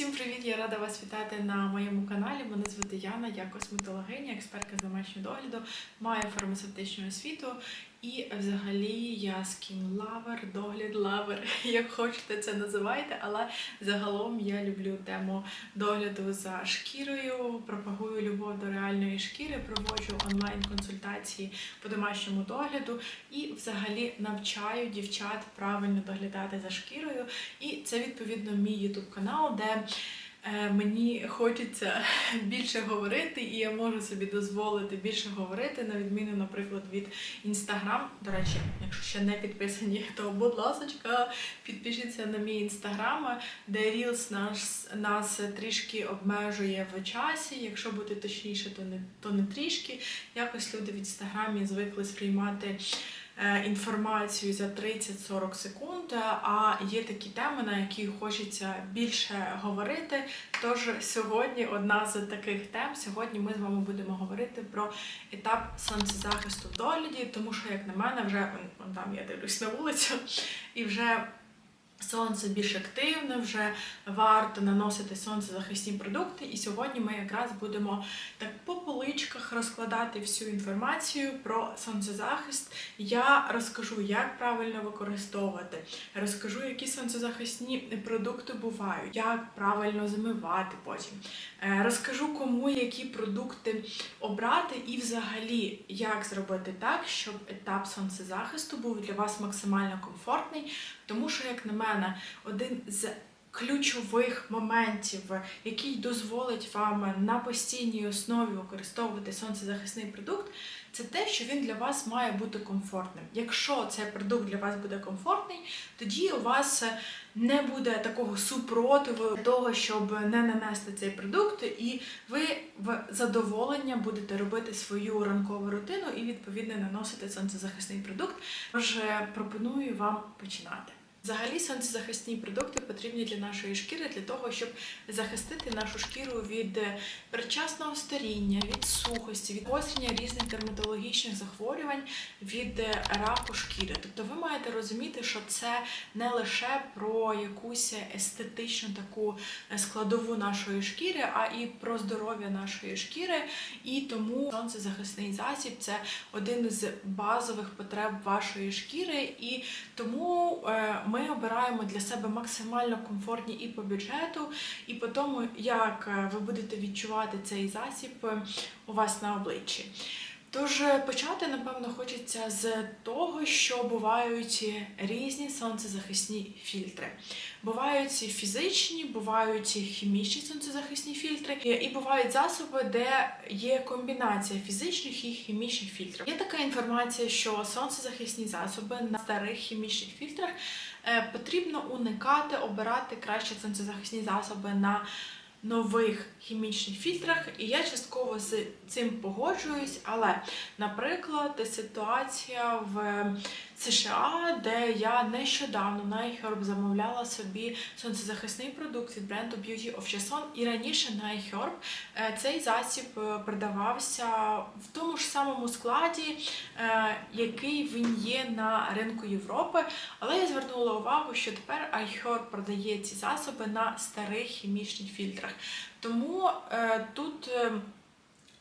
Всім привіт! Я рада вас вітати на моєму каналі. Мене звати Яна, я косметологиня, експертка з домашнього догляду, маю фармацевтичну освіту і взагалі я скін-лавер, догляд-лавер, як хочете це називайте, але загалом я люблю тему догляду за шкірою, пропагую любов до реальної шкіри, проводжу онлайн-консультації по домашньому догляду і взагалі навчаю дівчат правильно доглядати за шкірою. І це відповідно мій YouTube канал, де мені хочеться більше говорити, і я можу собі дозволити більше говорити, на відміну, наприклад, від Інстаграм. До речі, якщо ще не підписані, то будь ласочка, підпишіться на мій інстаграм, де Reels нас, нас трішки обмежує в часі. Якщо бути точніше, то не то не трішки. Якось люди в інстаграмі звикли сприймати е, інформацію за 30-40 секунд, а є такі теми, на які хочеться більше говорити. Тож сьогодні одна з таких тем. Сьогодні ми з вами будемо говорити про етап сонцезахисту в догляді, тому що, як на мене, вже там я дивлюсь на вулицю, і вже сонце більш активне, вже варто наносити сонцезахисні продукти. І сьогодні ми якраз будемо так по поличках розкладати всю інформацію про сонцезахист. Я розкажу, як правильно використовувати, розкажу, які сонцезахисні продукти бувають, як правильно змивати потім. Е, Розкажу, кому які продукти обрати, і взагалі, як зробити так, щоб етап сонцезахисту був для вас максимально комфортний. Тому що, як на мене, один з ключових моментів, який дозволить вам на постійній основі використовувати сонцезахисний продукт, це те, що він для вас має бути комфортним. Якщо цей продукт для вас буде комфортний, тоді у вас не буде такого супротиву того, щоб не нанести цей продукт, і ви в задоволення будете робити свою ранкову рутину і відповідно наносити сонцезахисний продукт. Тож е, пропоную вам починати. Взагалі, сонцезахисні продукти потрібні для нашої шкіри для того, щоб захистити нашу шкіру від е, передчасного старіння, від сухості, від гострення різних дерматологічних захворювань, від е, раку шкіри. Тобто ви маєте розуміти, що це не лише про якусь естетичну таку е, складову нашої шкіри, а і про здоров'я нашої шкіри. І тому сонцезахисний засіб це один з базових потреб вашої шкіри, і тому ми обираємо для себе максимально комфортні і по бюджету, і по тому, як е, ви будете відчувати цей засіб е, у вас на обличчі. Тож е, почати, напевно, хочеться з того, що бувають різні сонцезахисні фільтри. Бувають фізичні, бувають хімічні сонцезахисні фільтри, і бувають засоби, де є комбінація фізичних і хімічних фільтрів. Є така інформація, що сонцезахисні засоби на старих хімічних фільтрах е, потрібно уникати, обирати краще сонцезахисні засоби на нових хімічних фільтрах, і я частково з цим погоджуюсь. Але, наприклад, ситуація в США, де я нещодавно на iHerb замовляла собі сонцезахисний продукт від бренду Beauty of Jason, і раніше на iHerb е, цей засіб е, продавався в тому ж самому складі, е, який він є на ринку Європи. Але я звернула увагу, що тепер iHerb продає ці засоби на старих хімічних фільтрах. Тому тут.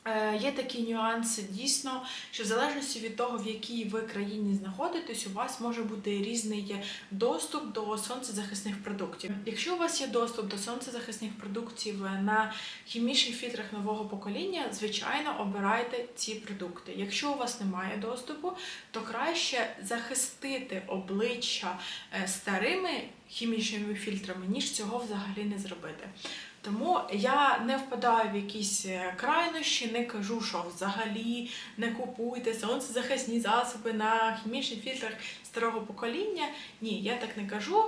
Е, Є такі нюанси дійсно, що в залежності від того, в якій ви країні знаходитесь, у вас може бути різний доступ до сонцезахисних продуктів. Якщо у вас є доступ до сонцезахисних продуктів на хімічних фільтрах нового покоління, звичайно, обирайте ці продукти. Якщо у вас немає доступу, то краще захистити обличчя е, старими хімічними фільтрами, ніж цього взагалі не зробити. Тому я не впадаю в якісь е, крайнощі, не кажу, що взагалі не купуйте сонцезахисні засоби на хімічних фільтрах старого покоління. Ні, я так не кажу.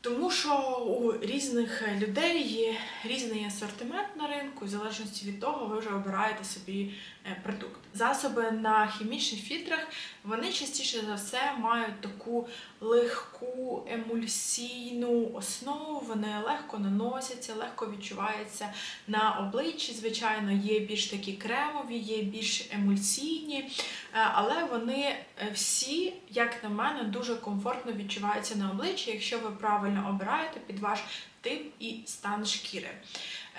Тому що у різних людей є різний асортимент на ринку, в залежності від того, ви вже обираєте собі е, продукт. Засоби на хімічних фільтрах вони частіше за все мають таку легку емульсійну основу, вони легко наносяться, легко відчуваються на обличчі. Звичайно, є більш такі кремові, є більш емульсійні, е, але вони е, всі, як на мене, дуже комфортно відчуваються на обличчі, якщо ви правильно обираєте під ваш тип і стан шкіри.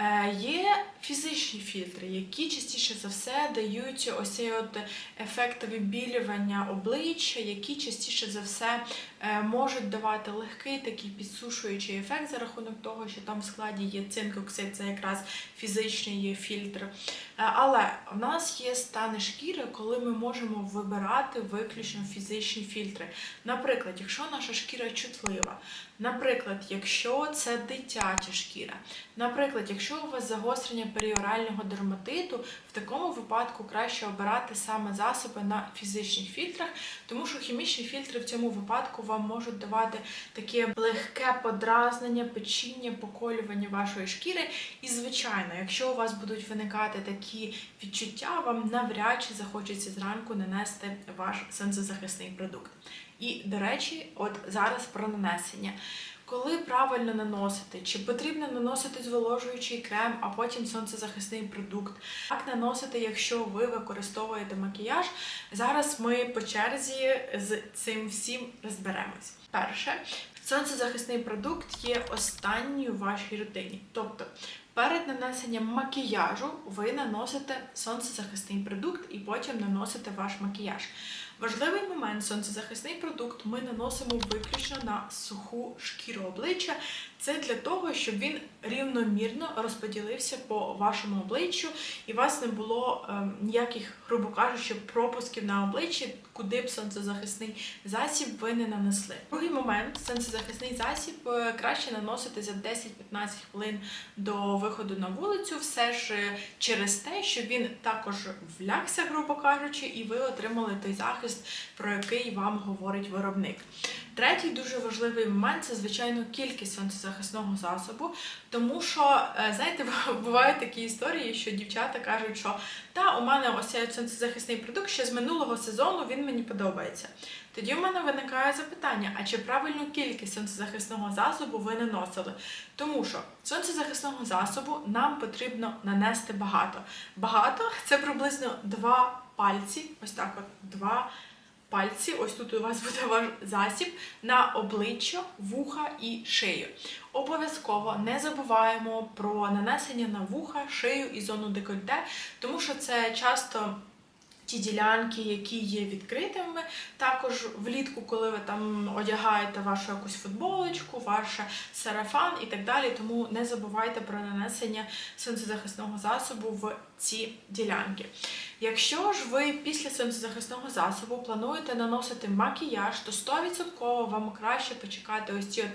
Е, Є фізичні фільтри, які частіше за все дають ось цей от ефект вибілювання обличчя, які частіше за все е, можуть давати легкий такий підсушуючий ефект за рахунок того, що там в складі є цинкоксид, це якраз фізичний є фільтр. Е, Але в нас є стани шкіри, коли ми можемо вибирати виключно фізичні фільтри. Наприклад, якщо наша шкіра чутлива, наприклад, якщо це дитяча шкіра, наприклад, якщо у вас загострення періорального дерматиту, в такому випадку краще обирати саме засоби на фізичних фільтрах, тому що хімічні фільтри в цьому випадку вам можуть давати таке легке подразнення, печіння, поколювання вашої шкіри. І, звичайно, якщо у вас будуть виникати такі відчуття, вам навряд чи захочеться зранку нанести ваш сонцезахисний продукт. І, до речі, от зараз про нанесення. Коли правильно наносити, чи потрібно наносити зволожуючий крем, а потім сонцезахисний продукт? Як наносити, якщо ви використовуєте макіяж? Зараз ми по черзі з цим всім розберемось. Перше, сонцезахисний продукт є останньою у вашій рутині. Тобто перед нанесенням макіяжу ви наносите сонцезахисний продукт і потім наносите ваш макіяж. Важливий момент сонцезахисний продукт ми наносимо виключно на суху шкіру обличчя. Це для того, щоб він рівномірно розподілився по вашому обличчю, і у вас не було ем, ніяких, грубо кажучи, пропусків на обличчі, куди б сонцезахисний засіб ви не нанесли. Другий момент сонцезахисний засіб е, краще наносити за 10-15 хвилин до виходу на вулицю, все ж е, через те, що він також влягся, грубо кажучи, і ви отримали той захист, про який вам говорить виробник. Третій дуже важливий момент це, звичайно, кількість сонцезахисного засобу, тому що, е, знаєте, бувають такі історії, що дівчата кажуть, що та, у мене ось цей сонцезахисний продукт ще з минулого сезону він мені подобається. Тоді в мене виникає запитання: а чи правильну кількість сонцезахисного засобу ви наносили? Тому що сонцезахисного засобу нам потрібно нанести багато. Багато це приблизно два пальці, ось так, от два пальці. Ось тут у вас буде ваш засіб на обличчя, вуха і шию. Обов'язково не забуваємо про нанесення на вуха, шию і зону декольте, тому що це часто. Ті ділянки, які є відкритими, також влітку, коли ви там одягаєте вашу якусь футболочку, ваш сарафан і так далі. Тому не забувайте про нанесення сонцезахисного засобу в ці ділянки. Якщо ж ви після сонцезахисного засобу плануєте наносити макіяж, то 100% вам краще почекати ось ці от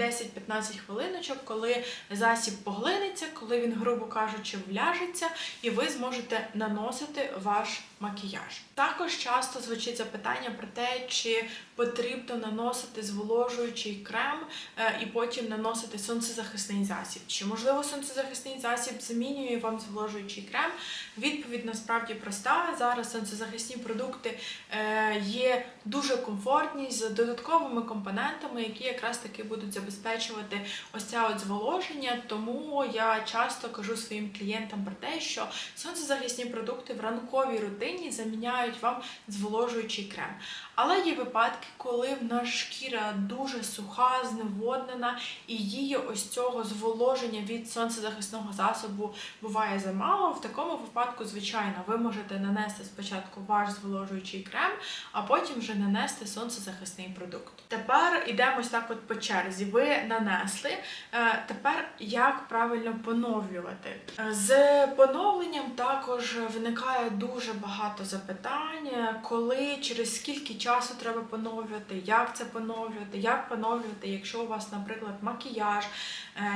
10-15 хвилиночок, коли засіб поглинеться, коли він, грубо кажучи, вляжеться, і ви зможете наносити ваш макіяж. Також часто звучить запитання про те, чи потрібно наносити зволожуючий крем е, і потім наносити сонцезахисний засіб. Чи можливо сонцезахисний засіб замінює вам зволожуючий крем? Відповідь насправді проста. Зараз сонцезахисні продукти е, є дуже комфортні з додатковими компонентами, які якраз таки будуть забезпечувати ось це от зволоження. Тому я часто кажу своїм клієнтам про те, що сонцезахисні продукти в ранковій рутині заміняють вам зволожуючий крем. Але є випадки, коли в нас шкіра дуже суха, зневоднена, і її ось цього зволоження від сонцезахисного засобу буває замало. В такому випадку, звичайно, ви можете нанести спочатку ваш зволожуючий крем, а потім вже нанести сонцезахисний продукт. Тепер йдемо так от по черзі. Ви нанесли. Е, Тепер як правильно поновлювати? Е, З поновленням також виникає дуже багато запитань, е, коли через скільки часу треба поновлювати, як це поновлювати, як поновлювати, якщо у вас, наприклад, макіяж,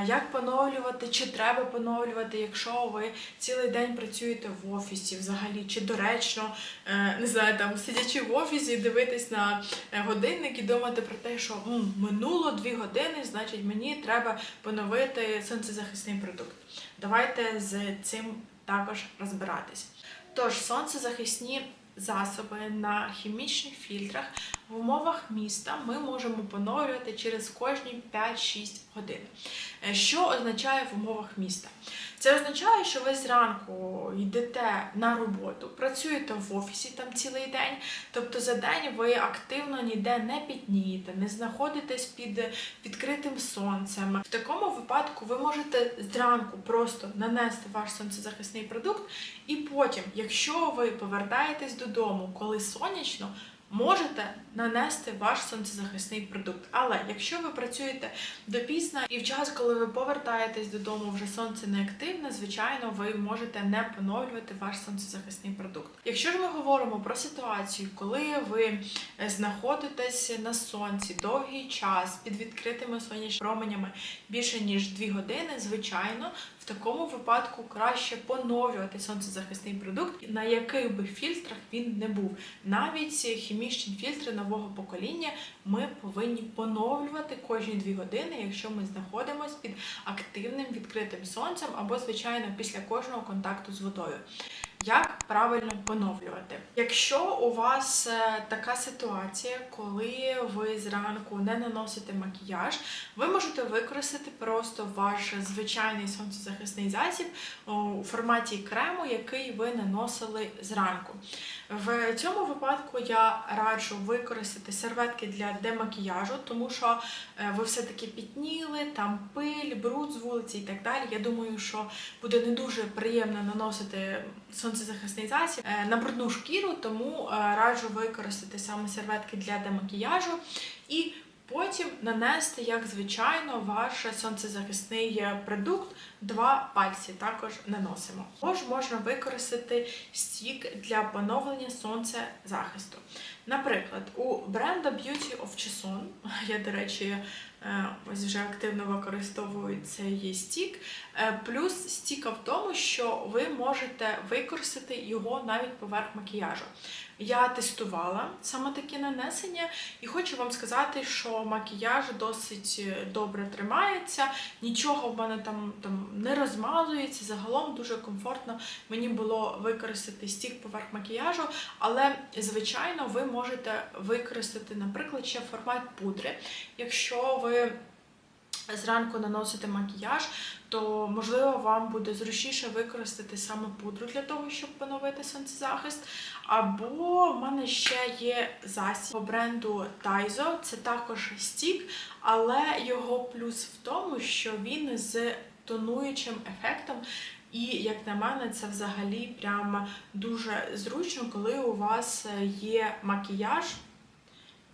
як поновлювати, чи треба поновлювати, якщо ви цілий день працюєте в офісі, взагалі, чи доречно, е, не знаю, там сидячи в офісі, дивитись на е, годинник і думати про те, що «М, минуло дві години, значить мені треба поновити сонцезахисний продукт. Давайте з цим також розбиратись. Тож, сонцезахисні засоби на хімічних фільтрах в умовах міста ми можемо поновлювати через кожні 5-6 годин. Е, Що означає в умовах міста? Це означає, що ви зранку йдете на роботу, працюєте в офісі там цілий день, тобто за день ви активно ніде не пітнієте, не знаходитесь під відкритим сонцем. В такому випадку ви можете зранку просто нанести ваш сонцезахисний продукт, і потім, якщо ви повертаєтесь додому, коли сонячно. Можете нанести ваш сонцезахисний продукт. Але якщо ви працюєте допізно і в час, коли ви повертаєтесь додому, вже сонце не активне, звичайно, ви можете не поновлювати ваш сонцезахисний продукт. Якщо ж ми говоримо про ситуацію, коли ви е, знаходитесь на сонці довгий час під відкритими сонячними променями більше ніж 2 години, звичайно, в такому випадку краще поновлювати сонцезахисний продукт, на яких би фільтрах він не був. Навіть хімічні фільтри нового покоління ми повинні поновлювати кожні 2 години, якщо ми знаходимося під активним відкритим сонцем або, звичайно, після кожного контакту з водою. Як правильно поновлювати? Якщо у вас е, така ситуація, коли ви зранку не наносите макіяж, ви можете використати просто ваш звичайний сонцезахисний засіб у форматі крему, який ви наносили зранку. В цьому випадку я раджу використати серветки для демакіяжу, тому що е, ви все-таки пітніли, там пиль, бруд з вулиці і так далі. Я думаю, що буде не дуже приємно наносити сонцезахисний засіб е, на брудну шкіру, тому е, раджу використати саме серветки для демакіяжу і потім нанести, як звичайно, ваш сонцезахисний продукт. Два пальці також наносимо. Також можна використати стік для поновлення сонцезахисту. Наприклад, у бренду Beauty of Chison, я, до речі, е, ось вже активно використовую цей стік. Е, Плюс стіка в тому, що ви можете використати його навіть поверх макіяжу. Я тестувала саме таке нанесення, і хочу вам сказати, що макіяж досить е, добре тримається, нічого в мене там, там не розмазується. Загалом дуже комфортно мені було використати стік поверх макіяжу, але звичайно ви можете використати, наприклад, ще формат пудри. Якщо ви зранку наносите макіяж, то можливо вам буде зручніше використати саме пудру для того, щоб поновити сонцезахист. Або в мене ще є засіб по бренду Taizo, це також стік, але його плюс в тому, що він з тонуючим ефектом. І як на мене, це взагалі прямо дуже зручно, коли у вас є макіяж.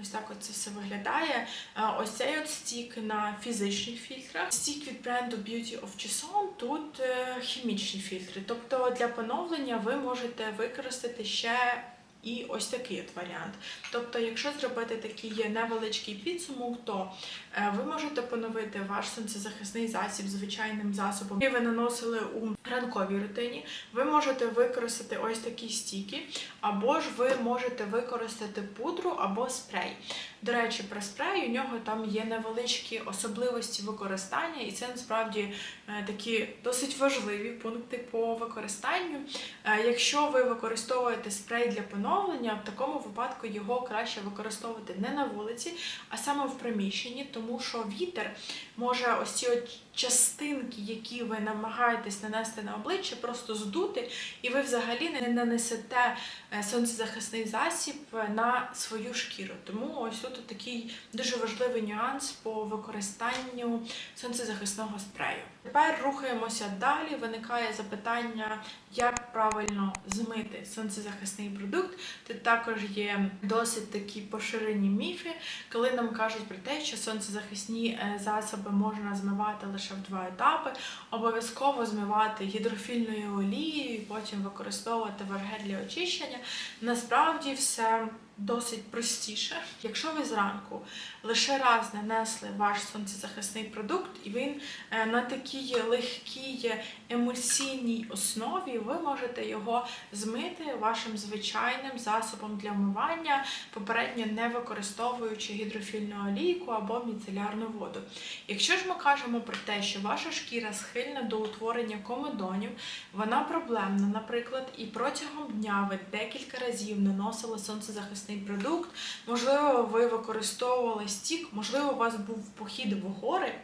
Ось так це все виглядає. Е, Ось цей от стік на фізичних фільтрах. Стік від бренду Beauty of Chison, тут е, хімічні фільтри. Тобто для поновлення ви можете використати ще і ось такий от варіант. Тобто, якщо зробити такий невеличкий підсумок, то е, ви можете поновити ваш сонцезахисний засіб звичайним засобом, який ви наносили у ранковій рутині. Ви можете використати ось такі стіки, або ж ви можете використати пудру або спрей. До речі, про спрей у нього там є невеличкі особливості використання, і це насправді е, такі досить важливі пункти по використанню. Е, Якщо ви використовуєте спрей для поновлення, в такому випадку його краще використовувати не на вулиці, а саме в приміщенні, тому що вітер може ось ці частинки, які ви намагаєтесь нанести на обличчя, просто здути, і ви взагалі не нанесете е, сонцезахисний засіб на свою шкіру. Тому ось тут такий дуже важливий нюанс по використанню сонцезахисного спрею. Тепер рухаємося далі. Виникає запитання, як правильно змити сонцезахисний продукт. Тут також є досить такі поширені міфи, коли нам кажуть про те, що сонцезахисні е, засоби можна змивати лише в два етапи, обов'язково змивати гідрофільною олією, потім використовувати варге для очищення. Насправді все досить простіше. Якщо ви зранку лише раз нанесли ваш сонцезахисний продукт, і він е, на такій легкій емульсійній основі, ви можете його змити вашим звичайним засобом для вмивання, попередньо не використовуючи гідрофільну олійку або міцелярну воду. Якщо ж ми кажемо про те, що ваша шкіра схильна до утворення комедонів, вона проблемна, наприклад, і протягом дня ви декілька разів наносили сонцезахисний сонцезахисний продукт. Можливо, ви використовували стік, можливо, у вас був похід в гори.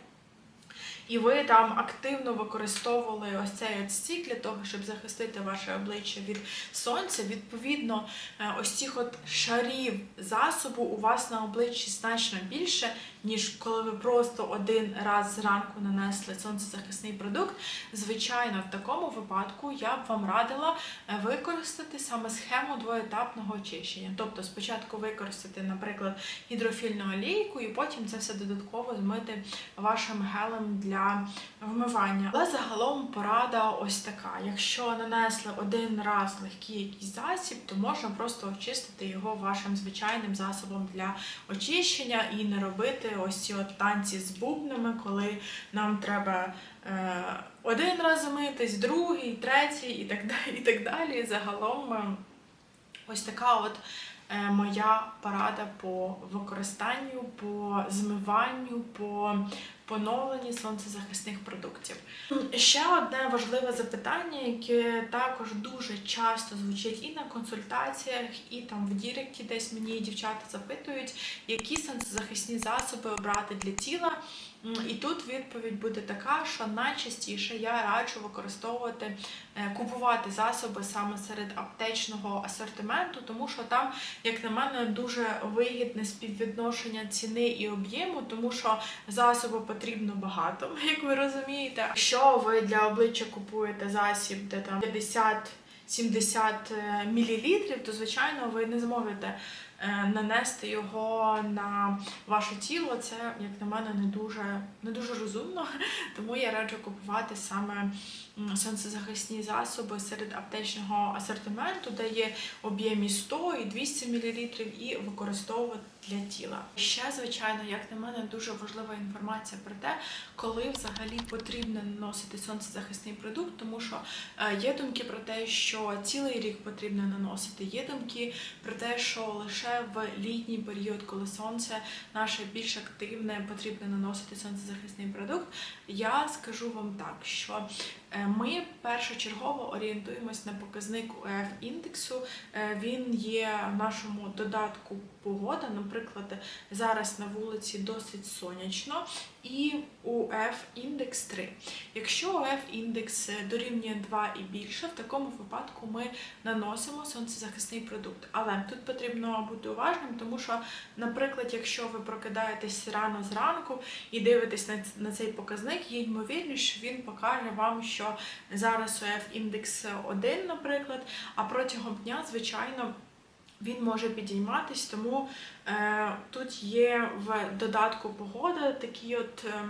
І ви там активно використовували ось цей от стік для того, щоб захистити ваше обличчя від сонця. Відповідно, е, ось цих от шарів засобу у вас на обличчі значно більше, ніж коли ви просто один раз зранку нанесли сонцезахисний продукт. Звичайно, в такому випадку я б вам радила е, використати саме схему двоетапного очищення. Тобто спочатку використати, наприклад, гідрофільну олійку, і потім це все додатково змити вашим гелем для вмивання. Але загалом порада ось така: якщо нанесли один раз легкий якийсь засіб, то можна просто очистити його вашим звичайним засобом для очищення і не робити ось ці от танці з бубнами, коли нам треба. е, Один раз митись, другий, третій і так далі. І так далі. Загалом е, ось така от е, моя порада по використанню, по змиванню, по поновленні сонцезахисних продуктів. Ще одне важливе запитання, яке також дуже часто звучить і на консультаціях, і там в Діректі десь мені дівчата запитують, які сонцезахисні засоби обрати для тіла. І тут відповідь буде така, що найчастіше я раджу використовувати, е, купувати засоби саме серед аптечного асортименту, тому що там, як на мене, дуже вигідне співвідношення ціни і об'єму, тому що засобу потрібно багато, як ви розумієте. Якщо ви для обличчя купуєте засіб, де там 50-70 мл, то звичайно ви не зможете е, нанести його на ваше тіло. Це, як на мене, не дуже, не дуже розумно. Тому я раджу купувати саме сонцезахисні засоби серед аптечного асортименту, де є об'єм і 100 і 200 мл, і використовувати для тіла. Ще, звичайно, як на мене, дуже важлива інформація про те, коли взагалі потрібно наносити сонцезахисний продукт, тому що е, є думки про те, що цілий рік потрібно наносити. Є думки про те, що лише в літній період, коли сонце наше більш активне, потрібно наносити сонцезахисний продукт. Я скажу вам так, що е, ми першочергово орієнтуємось на показник УФ індексу. Е, Він є в нашому додатку погода. Наприклад, зараз на вулиці досить сонячно, і УФ індекс 3. Якщо УФ індекс дорівнює 2 і більше, в такому випадку ми наносимо сонцезахисний продукт. Але тут потрібно бути уважним, тому що, наприклад, якщо ви прокидаєтесь рано зранку і дивитесь на, цей показник, є ймовірність, що він покаже вам, що зараз УФ індекс 1, наприклад, а протягом дня, звичайно. Він може підійматись, тому е, тут є в додатку погода такий от е,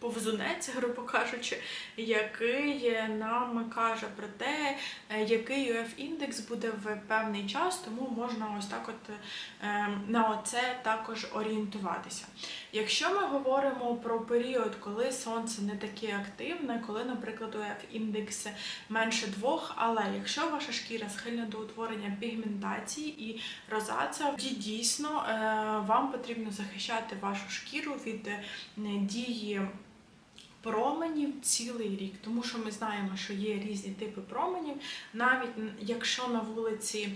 повзунець, грубо кажучи, який нам каже про те, е, який УФ індекс буде в певний час, тому можна ось так от е, на це також орієнтуватися. Якщо ми говоримо про період, коли сонце не таке активне, коли, наприклад, УФ індекс менше двох, але якщо ваша шкіра схильна до утворення пігментації і розація, тоді дійсно е, вам потрібно захищати вашу шкіру від дії. Променів цілий рік, тому що ми знаємо, що є різні типи променів. Навіть якщо на вулиці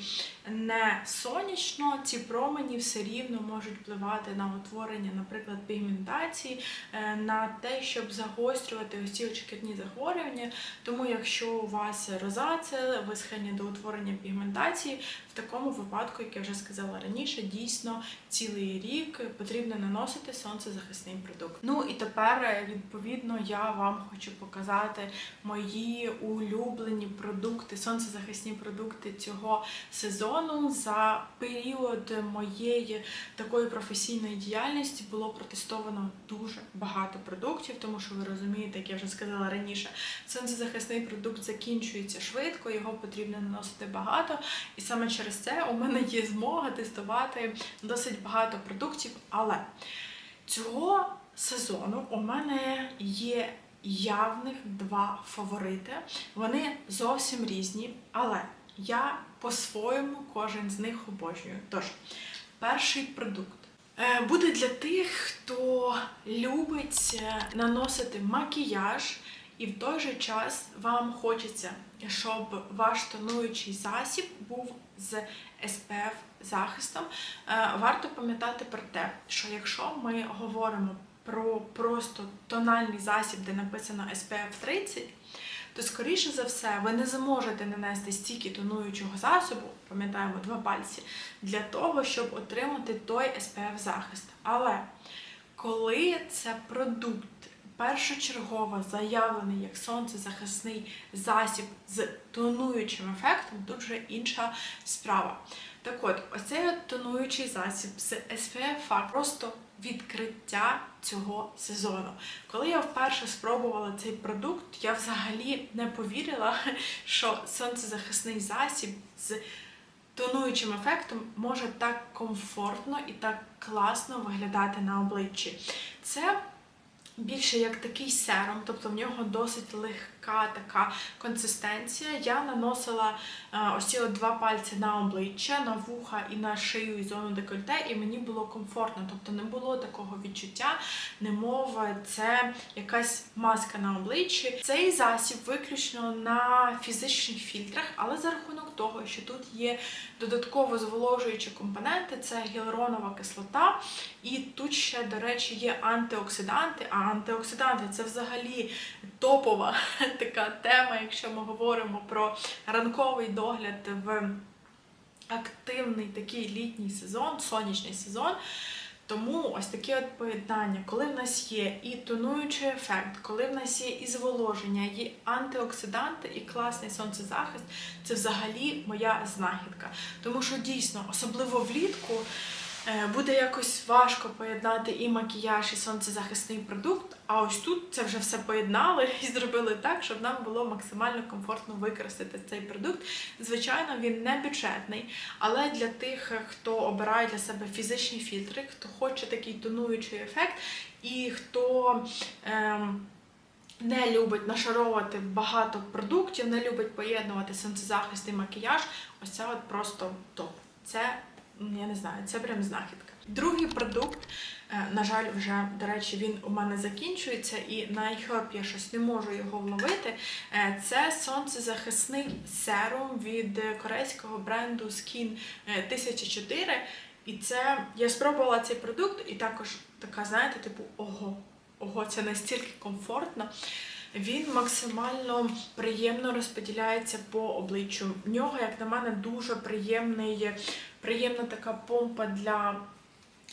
не сонячно, ці промені все рівно можуть впливати на утворення, наприклад, пігментації, е, на те, щоб загострювати ось ці шкірні захворювання. Тому, якщо у вас розація, ви до утворення пігментації, в такому випадку, як я вже сказала раніше, дійсно цілий рік потрібно наносити сонцезахисний продукт. Ну і тепер, е, відповідно, я вам хочу показати мої улюблені продукти, сонцезахисні продукти цього сезону. За період моєї такої професійної діяльності було протестовано дуже багато продуктів, тому що ви розумієте, як я вже сказала раніше, сонцезахисний продукт закінчується швидко, його потрібно наносити багато. І саме через це у мене є змога тестувати досить багато продуктів. Але цього сезону у мене є явних два фаворити. Вони зовсім різні, але я по-своєму кожен з них обожнюю. Тож, перший продукт. Е, Буде для тих, хто любить е, наносити макіяж і в той же час вам хочеться, щоб ваш тонуючий засіб був з SPF захистом, е, варто пам'ятати про те, що якщо ми говоримо про просто тональний засіб, де написано SPF 30, то скоріше за все ви не зможете нанести стільки тонуючого засобу, пам'ятаємо два пальці, для того, щоб отримати той SPF захист. Але коли це продукт першочергово заявлений як сонцезахисний засіб з тонуючим ефектом, тут вже інша справа. Так от, оцей тонуючий засіб з SPF просто відкриття цього сезону. Коли я вперше спробувала цей продукт, я взагалі не повірила, що сонцезахисний засіб з тонуючим ефектом може так комфортно і так класно виглядати на обличчі. Це більше як такий серум, тобто в нього досить легка така консистенція. Я наносила е, ось ці два пальці на обличчя, на вуха і на шию і зону декольте, і мені було комфортно, тобто не було такого відчуття, немов це якась маска на обличчі. Цей засіб виключно на фізичних фільтрах, але за рахунок того, що тут є додатково зволожуючі компоненти, це гіалуронова кислота, і тут ще, до речі, є антиоксиданти. А антиоксиданти це взагалі топова така тема, якщо ми говоримо про ранковий догляд в активний такий літній сезон, сонячний сезон. Тому ось таке от поєднання, коли в нас є і тонуючий ефект, коли в нас є і зволоження, є антиоксиданти і класний сонцезахист, це взагалі моя знахідка. Тому що дійсно, особливо влітку, буде якось важко поєднати і макіяж, і сонцезахисний продукт. А ось тут це вже все поєднали і зробили так, щоб нам було максимально комфортно використати цей продукт. Звичайно, він не бюджетний, але для тих, хто обирає для себе фізичні фільтри, хто хоче такий тонуючий ефект, і хто. Ем, не любить нашаровувати багато продуктів, не любить поєднувати сонцезахист і макіяж. Ось це от просто топ. Це я не знаю, це прям знахідка. Другий продукт, е, на жаль, вже до речі, він у мене закінчується, і на iHerb я щось не можу його вловити. Е, Це сонцезахисний серум від е, корейського бренду Skin е, 1004. І це я спробувала цей продукт, і також така, знаєте, типу, ого, ого, це настільки комфортно. Він максимально приємно розподіляється по обличчю. В нього, як на мене, дуже приємний, приємна така помпа для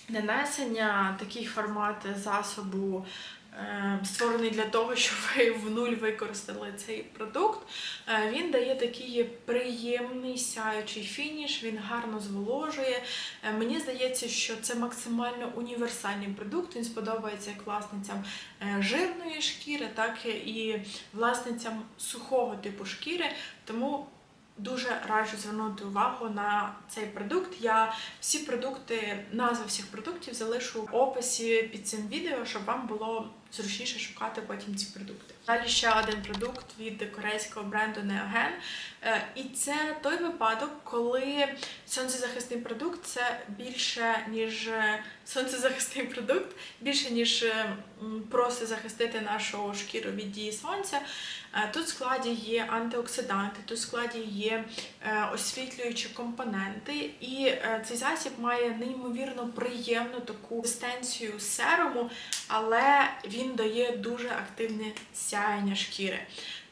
нанесення, такий формат засобу. Е, Створений для того, щоб ви в нуль використали цей продукт. Е, Він дає такий приємний сяючий фініш, він гарно зволожує. Е, Мені здається, що це максимально універсальний продукт. Він сподобається як власницям жирної шкіри, так і власницям сухого типу шкіри. Тому дуже раджу звернути увагу на цей продукт. Я всі продукти, назви всіх продуктів залишу в описі під цим відео, щоб вам було зручніше шукати потім ці продукти. Далі ще один продукт від корейського бренду Neogen. Е, І це той випадок, коли сонцезахисний продукт це більше ніж е, сонцезахисний продукт, більше ніж е, просто захистити нашу шкіру від дії сонця. Тут в складі є антиоксиданти, тут в складі є освітлюючі компоненти, і цей засіб має неймовірно приємну таку консистенцію серуму, але він дає дуже активне сяєння шкіри.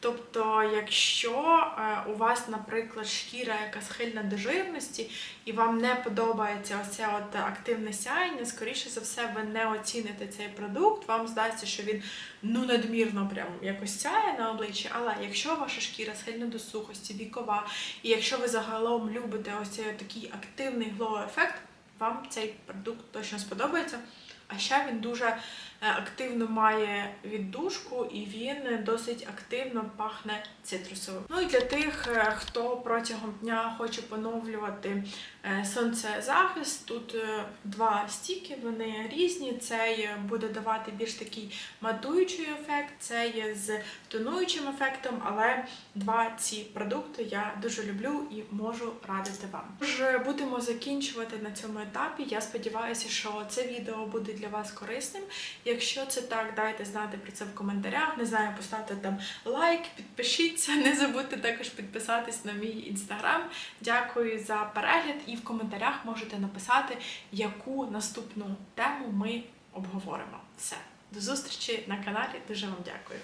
Тобто, якщо е, у вас, наприклад, шкіра, яка схильна до жирності, і вам не подобається оце от активне сяєння, скоріше за все, ви не оціните цей продукт. Вам здасться, що він ну надмірно прям якось сяє на обличчі. Але якщо ваша шкіра схильна до сухості, вікова, і якщо ви загалом любите ось цей такий активний глоу-ефект, вам цей продукт точно сподобається. А ще він дуже активно має віддушку і він досить активно пахне цитрусовим. Ну і для тих, е, хто протягом дня хоче поновлювати е, сонцезахист, тут е, два стіки, вони різні. Цей е, буде давати більш такий матуючий ефект, цей з тонуючим ефектом, але два ці продукти я дуже люблю і можу радити вам. Тож е, будемо закінчувати на цьому етапі. Я сподіваюся, що це відео буде для вас корисним. Якщо це так, дайте знати про це в коментарях. Не знаю, поставте там лайк, підпишіться. Не забудьте також підписатись на мій інстаграм. Дякую за перегляд, і в коментарях можете написати, яку наступну тему ми обговоримо. Все, до зустрічі на каналі. Дуже вам дякую.